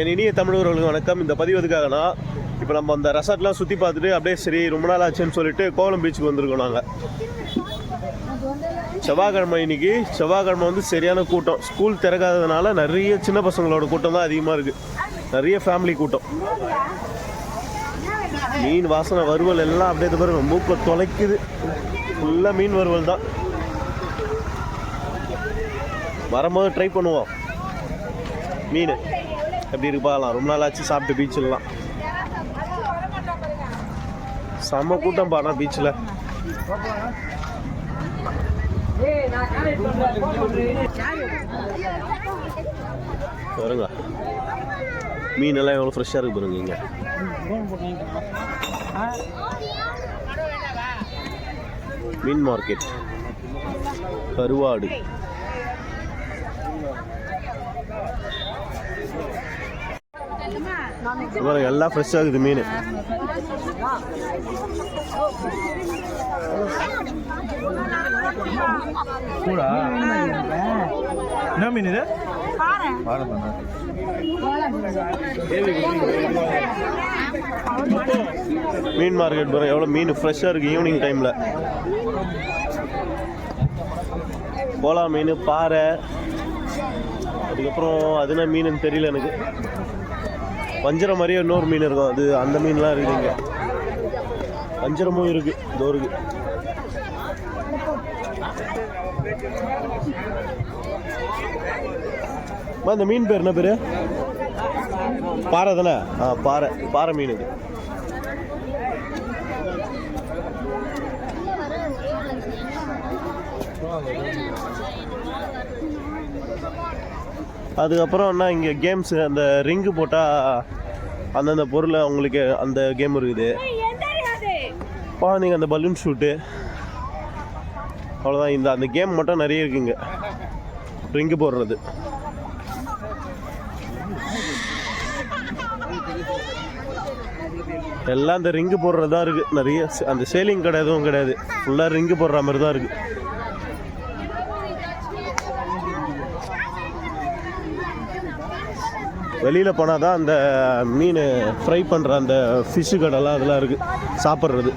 என் இனிய தமிழர்களுக்கு வணக்கம். இந்த பதிவு எதுக்காகனா இப்போ நம்ம அந்த ரெசார்ட்லாம் சுற்றி பார்த்துட்டு அப்படியே சரி ரொம்ப நாள் ஆச்சுன்னு சொல்லிட்டு கோவளம் பீச்சுக்கு வந்திருக்கோம் நாங்கள் செவ்வாய்க்கிழமை இன்னைக்கு. செவ்வாய்க்கிழமை வந்து சரியான கூட்டம். ஸ்கூல் திறக்காததுனால நிறைய சின்ன பசங்களோட கூட்டம் தான் அதிகமாக இருக்குது நிறைய ஃபேமிலி கூட்டம். மீன் வாசனை வறுவல் எல்லாம் அப்படியே பாருங்க. மூக்கில் தொலைக்குது. ஃபுல்லாக மீன் வறுவல் தான். வரும்போது ட்ரை பண்ணுவோம். மீன். எப்படி இருக்கு பார்க்கலாம் ரொம்ப நாள் ஆச்சு சாப்பிட்டு பீச்சிலலாம் செம்ம கூட்டம் பாடா பீச்சில் பாருங்க மீன் எல்லாம் எவ்வளோ ஃப்ரெஷ்ஷாக இருக்கு பாருங்க இங்கே. மீன் மார்க்கெட் கருவாடு. பாருங்க எல்லாம் ஃப்ரெஷ்ஷாக இருக்குது மீன். கூடா என்ன மீன் இது? பாறை மீன் மார்க்கெட் பாருங்க எவ்வளோ மீன் ஃப்ரெஷ்ஷாக இருக்குது ஈவினிங் டைமில் கோலா மீன் பாறை. அதுக்கப்புறம் அது என்ன மீனுன்னு தெரியல எனக்கு. வஞ்சரம் மாதிரியே இன்னொரு மீன் இருக்கும். அது அந்த மீன்லாம் இருக்குது இங்கே வஞ்சரமும் இருக்குது தோருக்கு அந்த இந்த மீன் பேர் என்ன பேர்? பாறை தானே? ஆ பாறை. பாறை மீன் இது. அதுக்கப்புறம் என்ன இங்கே கேம்ஸ் அந்த ரிங்கு போட்டால் அந்தந்த பொருளை உங்களுக்கு அந்த கேம் இருக்குது. குழந்தைங்க அந்த பலூன் ஷூட்டு அவ்வளோதான் இந்த அந்த கேம் மட்டும் நிறைய இருக்குங்க ரிங்கு போடுறது. எல்லாம் அந்த ரிங்கு போடுறது தான் இருக்குது நிறைய அந்த சேலிங் கடை எதுவும் கிடையாது. ஃபுல்லாக ரிங்கு போடுற மாதிரி தான் இருக்குது வெளியில் போனால் தான் அந்த மீன் ஃப்ரை பண்ணுற அந்த ஃபிஷ்ஷு கடைலாம் அதெல்லாம் இருக்குது சாப்பிட்றது.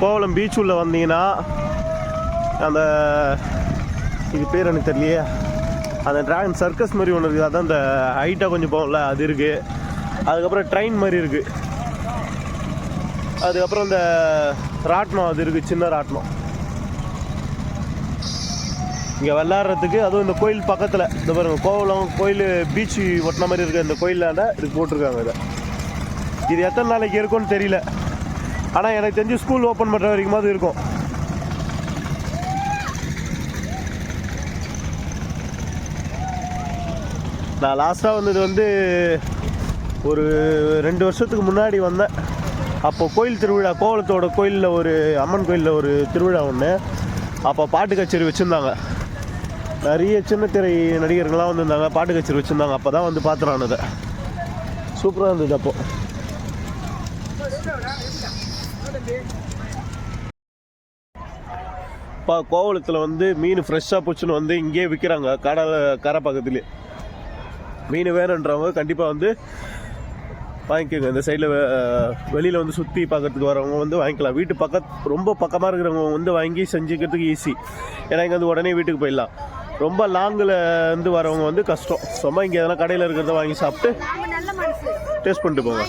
கோவளம் பீச் உள்ள வந்தீங்கன்னா அந்த இது பேர் எனக்கு தெரியலையே. அந்த ட்ராகன் சர்க்கஸ் மாதிரி ஒன்று இருக்குது. அதான் அந்த ஹைட்டாக கொஞ்சம் போகல அது இருக்குது அதுக்கப்புறம் ட்ரெயின் மாதிரி இருக்குது அதுக்கப்புறம் இந்த ராட்னம் அது இருக்குது சின்ன ராட்னம் இங்கே விளாட்றதுக்கு அதுவும் இந்த கோயில் பக்கத்தில். இந்த பாருங்கள் கோவலம் கோயில் பீச் ஒட்டின மாதிரி இருக்குது இந்த கோயிலாண்ட இது போட்டிருக்காங்க இதை. இது எத்தனை நாளைக்கு இருக்கும்னு தெரியல. ஆனால் எனக்கு தெரிஞ்சு ஸ்கூல் ஓப்பன் பண்ணுற வரைக்கும் அது இருக்கும். நான் லாஸ்ட்டாக வந்தது வந்து ஒரு ரெண்டு வருஷத்துக்கு முன்னாடி வந்தேன். அப்போ கோயில் திருவிழா கோவளத்தோட கோயிலில் ஒரு அம்மன் கோயிலில் ஒரு திருவிழா ஒன்று அப்போ பாட்டு கச்சேரி வச்சுருந்தாங்க. நிறைய சின்ன திரை நடிகர்கள்லாம் வந்திருந்தாங்க. பாட்டு கச்சேரி வச்சுருந்தாங்க. அப்போ தான் வந்து பார்த்துறான் அதை சூப்பராக இருந்தது அப்போ. இப்போ கோவளத்தில் வந்து மீன் ஃப்ரெஷ்ஷாக போச்சுன்னு வந்து இங்கேயே விற்கிறாங்க கடல் கரை பக்கத்துலேயே மீன் வேணுன்றவங்க கண்டிப்பாக வந்து வாங்கிக்கோங்க. இந்த சைடில் வெளியில் வந்து சுற்றி பார்க்கறதுக்கு வரவங்க வந்து வாங்கிக்கலாம். வீட்டு பக்கத்து ரொம்ப பக்கமாக இருக்கிறவங்க வந்து வாங்கி செஞ்சுக்கிறதுக்கு ஈஸி ஏன்னா இங்கே வந்து உடனே வீட்டுக்கு போயிடலாம். ரொம்ப லாங்கில் இருந்து வரவங்க வந்து கஷ்டம். சும்மா இங்கே எதனா கடையில் இருக்கிறத வாங்கி சாப்பிட்டு டேஸ்ட் பண்ணிட்டு போங்க.